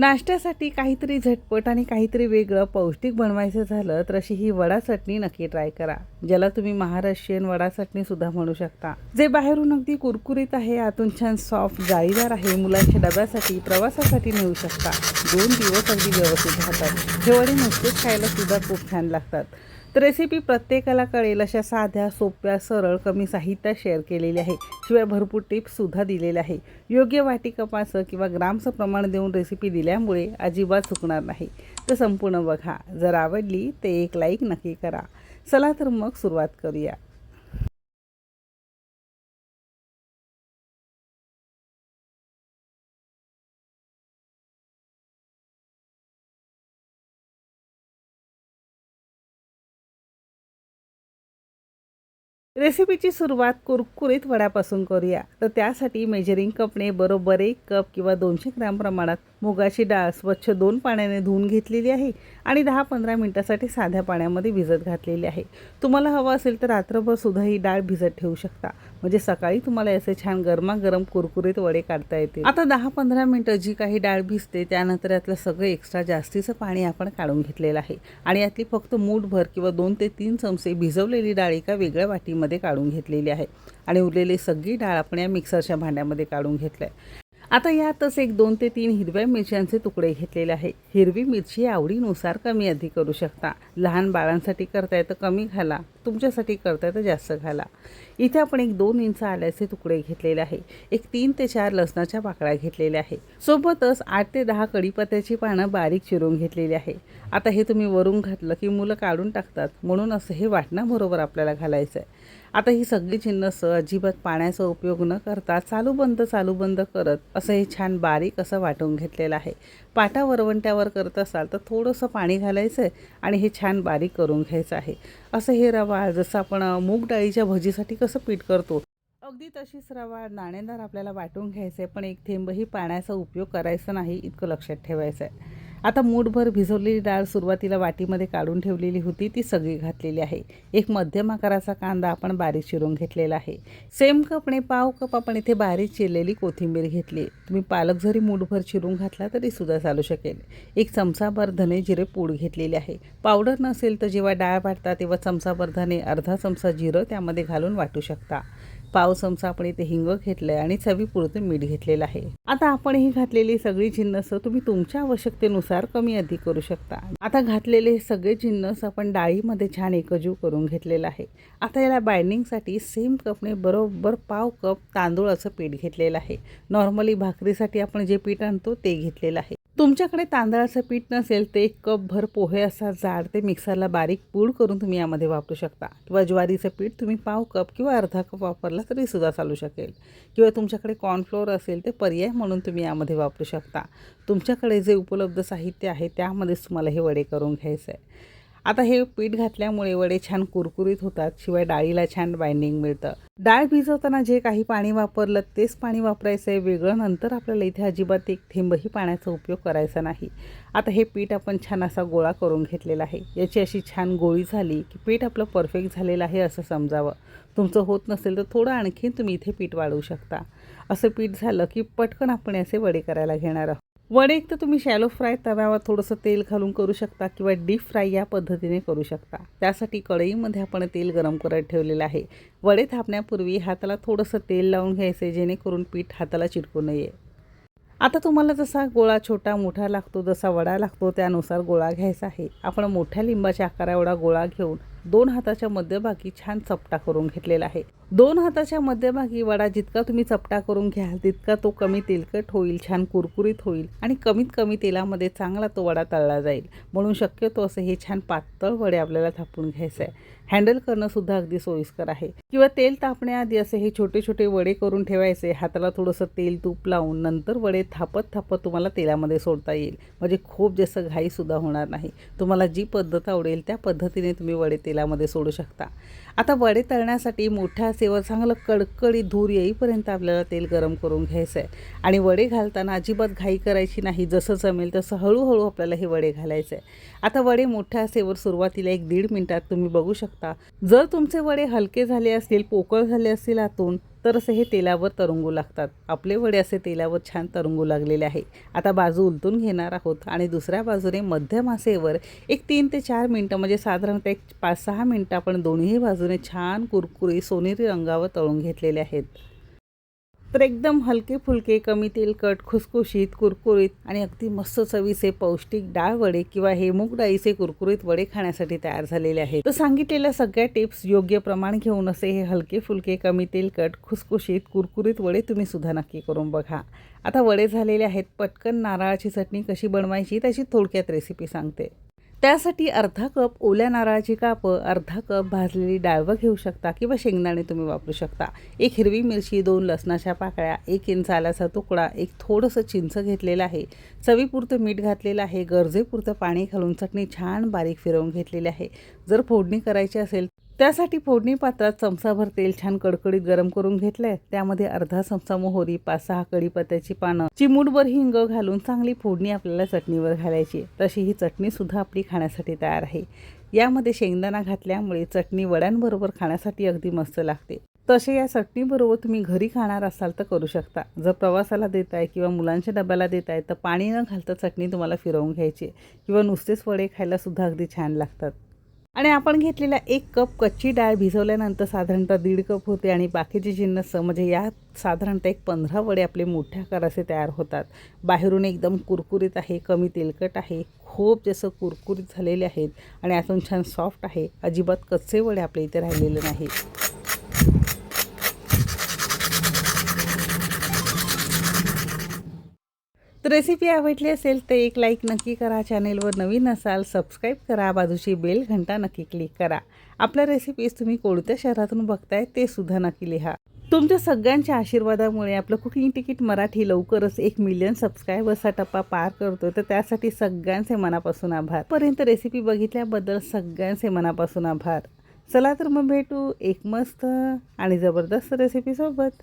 नाश्त्यासाठी काहीतरी झटपट आणि काहीतरी वेगळं पौष्टिक बनवायचं झालं तर अशी ही वडा चटणी नक्की ट्राय करा ज्याला तुम्ही महाराष्ट्रीयन वडा चटणी सुद्धा म्हणू शकता. जे बाहेरून अगदी कुरकुरीत आहे आतून छान सॉफ्ट जाळीदार आहे मुलांच्या डब्यासाठी प्रवासासाठी नेऊ शकता. दोन दिवस अगदी व्यवस्थित राहतात. हे वडे नुसतेच खायला सुद्धा खूप छान लागतात. तर रेसिपी प्रत्येकाला कळेल अशा साध्या सोप्या सरळ कमी साहित्यात शेअर केलेली आहे. शिवाय भरपूर टिप्ससुद्धा दिलेल्या आहे. योग्य वाटी किंवा ग्रामचं प्रमाण देऊन रेसिपी दिल्यामुळे अजिबात चुकणार नाही. तर संपूर्ण बघा. जर आवडली ते एक लाईक नक्की करा. चला तर मग सुरुवात करूया. रेसिपीची सुरुवात कुरकुरीत वड्यापासून करूया. तर त्यासाठी मेजरिंग कपने बरोबर एक कप किंवा दोनशे ग्रॅम प्रमाणात मुगाची डाळ स्वच्छ दोन पाण्याने धुवून घेतलेली आहे आणि दहा पंधरा मिनटासाठी साध्या पाण्यामध्ये भिजत घातलेली आहे. तुम्हाला हवं असेल तर रात्रभर सुद्धा ही डाळ भिजत ठेवू शकता. म्हणजे सकाळी तुम्हाला असे छान गरमागरम कुरकुरीत वडे काढता येतील. आता दहा पंधरा मिनटं जी काही डाळ भिजते त्यानंतर यातलं सगळं एक्स्ट्रा जास्तीचं पाणी आपण काढून घेतलेलं आहे. आणि यातली फक्त मूठभर किंवा दोन ते तीन चमचे भिजवलेली डाळ एका वेगळ्या वाटीमध्ये काढून घेतलेली आहे. आणि उरलेली सगळी डाळ आपण या मिक्सरच्या भांड्यामध्ये काढून घेतलं आहे आता यातच एक दोन ते तीन हिरव्या मिरच्यांचे तुकडे घेतलेले आहे. हिरवी मिरची आवडीनुसार कमी अधिक करू शकता. लहान बाळांसाठी करताय तर कमी घाला. तुमच्यासाठी करताय तर जास्त घाला. इथे आपण एक दोन इंच आल्याचे तुकडे घेतलेले आहे. एक तीन ते चार लसणाच्या पाकळ्या घेतलेल्या आहे. सोबतच आठ ते दहा कढीपत्त्याची पानं बारीक चिरून घेतलेली आहे. आता हे तुम्ही वरून घातलं की मुलं काढून टाकतात. म्हणून असं हे वाटण्याबरोबर आपल्याला घालायचं आहे आता ही सगळी चिन्हसं अजिबात पाण्याचा उपयोग न करता चालू बंद चालू बंद करत असं हे छान बारीक असं वाटून घेतलेलं आहे. पाटा वरवंट्यावर करत असाल तर थोडंसं पाणी घालायचं आहे आणि हे छान बारीक करून घ्यायचं आहे. असं हे रवा जसं आपण मूग डाळीच्या भजीसाठी कसं पीठ करतो अगदी तशीच रवा नाणेदार आपल्याला वाटून घ्यायचं आहे पण एक थेंबही पाण्याचा उपयोग करायचा नाही इतकं लक्षात ठेवायचं आहे आता मूठभर भिजवलेली डाळ सुरुवातीला वाटीमध्ये काढून ठेवलेली होती ती सगळी घातलेली आहे. एक मध्यम आकाराचा कांदा आपण बारीक चिरून घेतलेला आहे. सेम कपने पाव कप आपण इथे बारीक चिरलेली कोथिंबीर घेतली. तुम्ही पालक जरी मूठभर चिरून घातला तरी सुद्धा चालू शकेल. एक चमचाभर धने जिरे पूड घेतलेले आहे. पावडर नसेल तर जेव्हा डाळ वाटता तेव्हा चमचाभर धने अर्धा चमचा जिरं त्यामध्ये घालून वाटू शकता. पाव चमचा आपण इथे हिंग घेतलंय आणि चवीपुरतं मीठ घेतलेलं आहे. आता आपण ही घातलेली सगळी जिन्नस तुम्ही तुमच्या आवश्यकतेनुसार कमी अधिक करू शकता. आता घातलेले सगळे जिन्नस आपण डाळीमध्ये छान एकजीव करून घेतलेलं आहे. आता याला बाइंडिंगसाठी सेम कपने बरोबर पाव कप तांदूळाचं पीठ घेतलेलं आहे. नॉर्मली भाकरीसाठी आपण जे पीठ आणतो ते घेतलेलं आहे. तुमच्याकडे तांदळाचं पीठ नसेल तर एक कप भर पोहे असा जाड ते मिक्सरला बारीक पूड करून तुम्ही यामध्ये वापरू शकता. किंवा ज्वारीचं पीठ तुम्ही पाव कप किंवा अर्धा कप वापरला तरी तरीसुद्धा चालू शकेल. किंवा तुमच्याकडे कॉर्नफ्लोअर असेल ते पर्याय म्हणून तुम्ही यामध्ये वापरू शकता. तुमच्याकडे जे उपलब्ध साहित्य आहे त्यामध्येच तुम्हाला हे वडे करून घ्यायचं आहे आता हे पीठ घातल्यामुळे वडे छान कुरकुरीत होतात शिवाय डाळीला छान बाइंडिंग मिळतं. डाळ भिजवताना जे काही पाणी वापरलं तेच पाणी वापरायचं आहे वेगळं नंतर आपल्याला इथे अजिबात एक थेंबही पाण्याचा उपयोग करायचा नाही. आता हे पीठ आपण छान असा गोळा करून घेतलेला आहे. याची अशी छान गोळी झाली की पीठ आपलं परफेक्ट झालेलं आहे असं समजावं. तुमचं होत नसेल तर थोडं आणखीन तुम्ही इथे पीठ वाढवू शकता. असं पीठ झालं की पटकन आपण असे वडे करायला घेणार आहोत. वडे एक तर तुम्ही शॅलो फ्राय तव्यावर थोडंसं तेल घालून करू शकता किंवा डीप फ्राय या पद्धतीने करू शकता. त्यासाठी कढईमध्ये आपण तेल गरम करत ठेवलेलं आहे. वडे थापण्यापूर्वी हाताला थोडंसं तेल लावून घ्यायचे जेणेकरून पीठ हाताला चिटकू नये. आता तुम्हाला जसा गोळा छोटा मोठा लागतो जसा वडा लागतो त्यानुसार गोळा घ्यायचा आहे. आपण मोठ्या लिंबाच्या आकारा एवढा गोळा घेऊन दोन हाताच्या मध्यभागी छान चपटा करून घेतलेला आहे. दोन हाताच्या मध्यभागी वडा जितका तुम्ही चपटा करून घ्याल तितका तो कमी तेलकट होईल छान कुरकुरीत होईल आणि कमीत कमी तेलामध्ये चांगला तो वडा तळला जाईल. म्हणून शक्यतो असं हे छान पातळ वडे आपल्याला थापून घ्यायचं आहे हँडल करणं सुद्धा अगदी सोयीस्कर आहे. किंवा तेल तापण्याआधी असे हे छोटे छोटे वडे करून ठेवायचे. हाताला थोडंसं तेल तूप लावून नंतर वडे थापत थापत तुम्हाला तेलामध्ये सोडता येईल. म्हणजे खूप जास्त घाईसुद्धा होणार नाही. तुम्हाला जी पद्धत आवडेल त्या पद्धतीने तुम्ही वडे तेलामध्ये सोडू शकता. आता वडे तळण्यासाठी मोठ्या असेवर चांगलं कडकडी धूर येईपर्यंत आपल्याला तेल गरम करून घ्यायचं आहे. आणि वडे घालताना अजिबात घाई करायची नाही. जसं जमेल तसं हळूहळू आपल्याला हे वडे घालायचं आहे. आता वडे मोठ्या असेवर सुरुवातीला एक दीड मिनिटात तुम्ही बघू शकता. जर तुमचे वडे हलके झाले असतील पोकळ झाले असतील आतून तर असे हे तेलावर तरंगू लागतात. आपले वडे असे तेलावर छान तरंगू लागलेले आहे. आता बाजू उलटून घेणार आहोत आणि दुसऱ्या बाजूने मध्यम आसेवर एक तीन ते चार मिनटं म्हणजे साधारणतः एक पाच सहा मिनटं आपण दोन्ही बाजूने छान कुरकुरी सोनेरी रंगावर तळून घेतलेले आहेत. तर एकदम हलके फुलके कमी तेलकट खुसखुशीत कुरकुरीत आणि अगदी मस्त चवीचे पौष्टिक डाळ वडे किंवा हे मूग डाळीचे कुरकुरीत वडे खाण्यासाठी तयार झालेले आहेत. तर सांगितलेल्या सगळ्या टिप्स योग्य प्रमाण घेऊन असे हे हलके फुलके कमी तेलकट खुसखुशीत कुरकुरीत वडे तुम्ही सुद्धा नक्की करून बघा. आता वडे झालेले आहेत पटकन नारळाची चटणी कशी बनवायची त्याची थोडक्यात रेसिपी सांगते. त्यासाठी अर्धा कप ओल्या नारळाची कापं अर्धा कप भाजलेली डाळवं घेऊ शकता किंवा शेंगदाणे तुम्ही वापरू शकता. एक हिरवी मिरची दोन लसणाच्या पाकळ्या एक इंच आल्याचा तुकडा एक थोडंसं चिंच घेतलेलं आहे. चवीपुरतं मीठ घातलेलं आहे. गरजेपुरतं पाणी घालून चटणी छान बारीक फिरवून घेतलेली आहे. जर फोडणी करायची असेल त्यासाठी फोडणी पात्रात चमचाभर तेल छान कडकडीत गरम करून घेतलंय. त्यामध्ये अर्धा चमचा मोहरी पाच सहा कढीपत्त्याची पानं चिमूटभर हिंग घालून चांगली फोडणी आपल्याला चटणीवर घालायची. तशी ही चटणी सुद्धा आपली खाण्यासाठी तयार आहे. यामध्ये शेंगदाणा घातल्यामुळे चटणी वड्यांबरोबर खाण्यासाठी अगदी मस्त लागते. तसे या चटणीबरोबर तुम्ही घरी खाणार असाल तर करू शकता. जर प्रवासाला देताय किंवा मुलांच्या डब्याला देताय तर पाणी न घालता चटणी तुम्हाला फिरवून घ्यायची किंवा नुसतेच वडे खायला सुद्धा अगदी छान लागतात. आणि आपण घेतलेला एक कप कच्ची डाळ भिजवल्यानंतर साधारणतः दीड कप होते आणि बाकीचे जिन्नस म्हणजे या साधारणतः एक पंधरा वडे आपले मोठ्या आकाराचे तयार होतात. बाहेरून एकदम कुरकुरीत आहे कमी तेलकट आहे खूप जसं कुरकुरीत झालेले आहेत आणि आतून छान सॉफ्ट आहे. अजिबात कच्चे वडे आपल्या इथे राहिलेले नाही तर रेसिपी आवडली असेल तर एक लाईक नक्की करा. चॅनेलवर नवीन असाल सबस्क्राईब करा. बाजूची बेल घंटा नक्की क्लिक करा. आपल्या रेसिपीज तुम्ही कोणत्या शहरातून बघताय ते सुद्धा नक्की लिहा. तुमच्या सगळ्यांच्या आशीर्वादामुळे आपलं कुकिंग तिकीट मराठी लवकरच एक मिलियन सबस्क्रायबर्सचा टप्पा पार करतो. तर त्यासाठी सगळ्यांचे मनापासून आभार. पर्यंत रेसिपी बघितल्याबद्दल सगळ्यांचे मनापासून आभार. चला तर मग भेटू एक मस्त आणि जबरदस्त रेसिपीसोबत